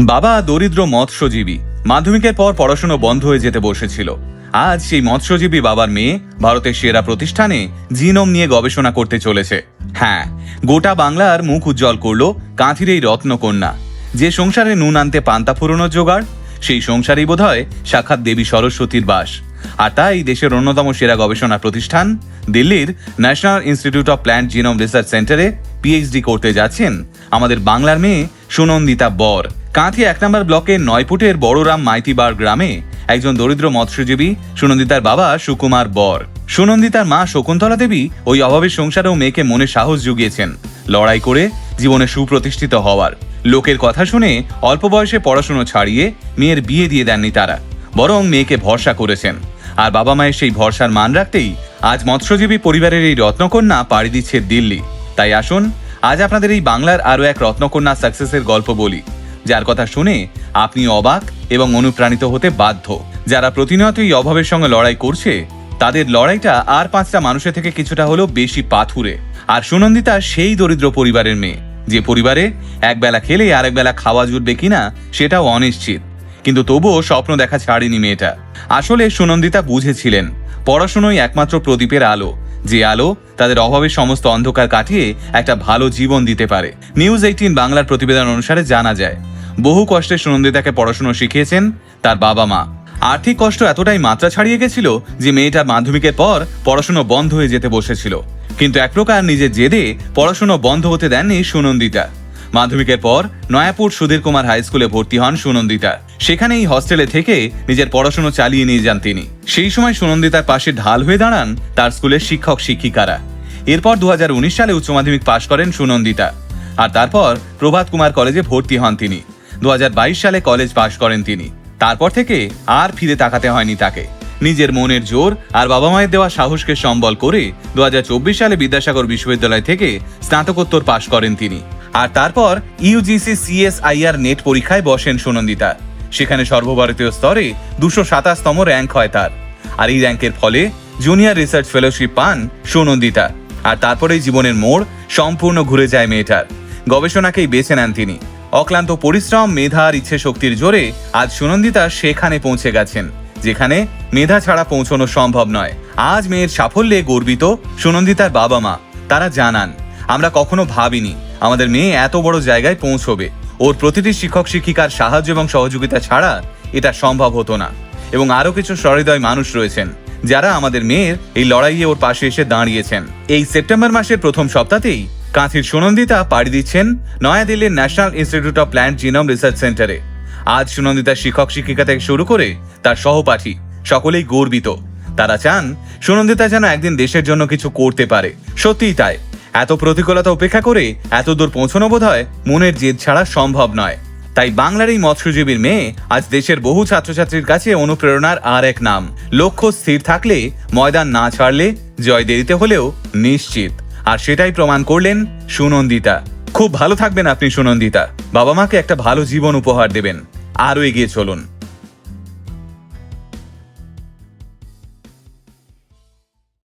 বাবা দরিদ্র মৎস্যজীবী। মাধ্যমিকের পর পড়াশুনো বন্ধ হয়ে যেতে বসেছিল। আজ সেই মৎস্যজীবী বাবার মেয়ে ভারতের সেরা প্রতিষ্ঠানে জিনোম নিয়ে গবেষণা করতে চলেছে। হ্যাঁ গোটা বাংলার মুখ উজ্জ্বল করল কাঁথির এই রত্নকন্যা। যে সংসারে নুন আনতে পান্তা ফুরোনোর জোগাড়, সেই সংসারেই বোধ হয় সাক্ষাৎ দেবী সরস্বতীর বাস। আর তাই দেশের অন্যতম সেরা গবেষণা প্রতিষ্ঠান দিল্লির national institute of plant genome research সেন্টারে পিএইচডি করতে যাচ্ছেন আমাদের বাংলার মেয়ে সুনন্দিতা বর। কাঁথি এক নম্বর ব্লকের নয়পুটের বড়রাম মাইতিবার গ্রামে একজন দরিদ্র মৎস্যজীবী, সুনন্দিতার বাবা সুকুমার বর। সুনন্দিতার মা শকুন্তলা দেবী ওই অভাবের সংসারেও মেয়েকে মনে সাহস জুগিয়েছেন। লড়াই করে জীবনে সুপ্রতিষ্ঠিত হওয়ার। লোকের কথা শুনে অল্প বয়সে পড়াশুনো ছাড়িয়ে মেয়ের বিয়ে দিয়ে দেননি তারা, বরং মেয়েকে ভরসা করেছেন। আর বাবা মায়ের সেই ভরসার মান রাখতেই আজ মৎস্যজীবী পরিবারের এই রত্নকন্যা পাড়ি দিচ্ছে দিল্লি। তাই আসুন, আজ আপনাদের এই বাংলার আরও এক রত্নকন্যা সাকসেসের গল্প বলি। যার কথা শুনে আপনি অবাক এবং অনুপ্রাণিত হতে বাধ্য। যারা প্রতিনিয়ত এই অভাবের সঙ্গে লড়াই করছে, তাদের লড়াইটা আর পাঁচটা মানুষের থেকে কিছুটা হলেও বেশি পাথুরে। আর সুনন্দিতা সেই দরিদ্র পরিবারের মেয়ে, যে পরিবারে একবেলা খেলে আরেক বেলা খাওয়া জুটবে কিনা সেটাও অনিশ্চিত। কিন্তু তবুও স্বপ্ন দেখা ছাড়েনি মেয়েটা। আসলে সুনন্দিতা বুঝেছিলেন, পড়াশুনোই একমাত্র প্রদীপের আলো। যে আলো তাদের অভাবের সমস্ত অন্ধকার কাটিয়ে একটা ভালো জীবন দিতে পারে। নিউজ এইটিন বাংলার প্রতিবেদন অনুসারে জানা যায় বহু কষ্টে সুনন্দিতাকে পড়াশুনো শিখিয়েছেন তার বাবা মা। আর্থিক কষ্ট এতটাই মাত্রা ছাড়িয়ে গেছিল যে মেয়েটা মাধ্যমিকের পর পড়াশুনো বন্ধ হয়ে যেতে বসেছিল। কিন্তু এক প্রকার নিজের জেদে পড়াশুনো বন্ধ হতে দেননি সুনন্দিতা। মাধ্যমিকের পর নয়াপুর সুধীর কুমার হাই স্কুলে ভর্তি হন সুনন্দিতা। সেখানেই হস্টেলে থেকে নিজের পড়াশুনো চালিয়ে নিয়ে যান তিনি। সেই সময় সুনন্দিতার পাশে ঢাল হয়ে দাঁড়ান তার স্কুলের শিক্ষক শিক্ষিকারা। এরপর দু হাজার উনিশ সালে উচ্চ মাধ্যমিক পাশ করেন সুনন্দিতা। আর তারপর প্রভাত কুমার কলেজে ভর্তি হন তিনি। দু হাজার বাইশ সালে কলেজ পাশ করেন তিনি। তারপর থেকে আর ফিরে তাকাতে হয়নি তাকে। নিজের মনের জোর আর বাবা মায়ের দেওয়া সাহসকে সম্বল করে দু হাজার চব্বিশ সালে বিদ্যাসাগর বিশ্ববিদ্যালয় থেকে স্নাতকোত্তর পাশ করেন তিনি। আর তারপর ইউজিসি সিএসআইআর নেট পরীক্ষায় বসেন সুনন্দিতা। সেখানে সর্বভারতীয় স্তরে দুশো সাতাশতম র্যাঙ্ক হয় তার। আর এই র্যাঙ্কের ফলে জুনিয়র রিসার্চ ফেলোশিপ পান সুনন্দিতা। আর তারপরেই জীবনের মোড় সম্পূর্ণ ঘুরে যায় মেয়েটার। গবেষণাকেই বেছে নেন তিনি। অক্লান্ত পরিশ্রম মেধা আর ইচ্ছে শক্তির জোরে আজ সুনন্দিতা সেখানে পৌঁছে গেছেন, যেখানে মেধা ছাড়া পৌঁছানো সম্ভব নয়। আজ মেয়ের সাফল্যে গর্বিত সুনন্দিতার বাবা মা। তারা জানান, আমরা কখনো ভাবিনি আমাদের মেয়ে এত বড় জায়গায় পৌঁছবে। ওর প্রতিটি শিক্ষক শিক্ষিকার সাহায্য এবং সহযোগিতা ছাড়া এটা সম্ভব হতো না। এবং আরও কিছু সহৃদয় মানুষ রয়েছেন, যারা আমাদের মেয়ের এই লড়াইয়ে ওর পাশে এসে দাঁড়িয়েছেন। এই সেপ্টেম্বর মাসের প্রথম সপ্তাহতেই কাঁথির সুনন্দিতা পাড়ি দিচ্ছেন নয়াদিল্লির national institute of plant genome research সেন্টারে। আজ সুনন্দিতার শিক্ষক শিক্ষিকা থেকে শুরু করে তার সহপাঠী সকলেই গর্বিত। তারা চান সুনন্দিতা যেন একদিন দেশের জন্য কিছু করতে পারে। সত্যিই তাই। এত প্রতিকূলতা উপেক্ষা করে এত দূর পৌঁছানো বোধ হয় মনের জেদ ছাড়া সম্ভব নয়। তাই বাংলার এই মৎস্যজীবীর মেয়ে আজ দেশের বহু ছাত্রছাত্রীর কাছে অনুপ্রেরণার আর এক নাম। লক্ষ্য স্থির থাকলে ময়দান না ছাড়লে জয় দেরিতে হলেও নিশ্চিত। আর সেটাই প্রমাণ করলেন সুনন্দিতা। খুব ভালো থাকবেন আপনি সুনন্দিতা। বাবা মাকে একটা ভালো জীবন উপহার দেবেন। আরও এগিয়ে চলুন।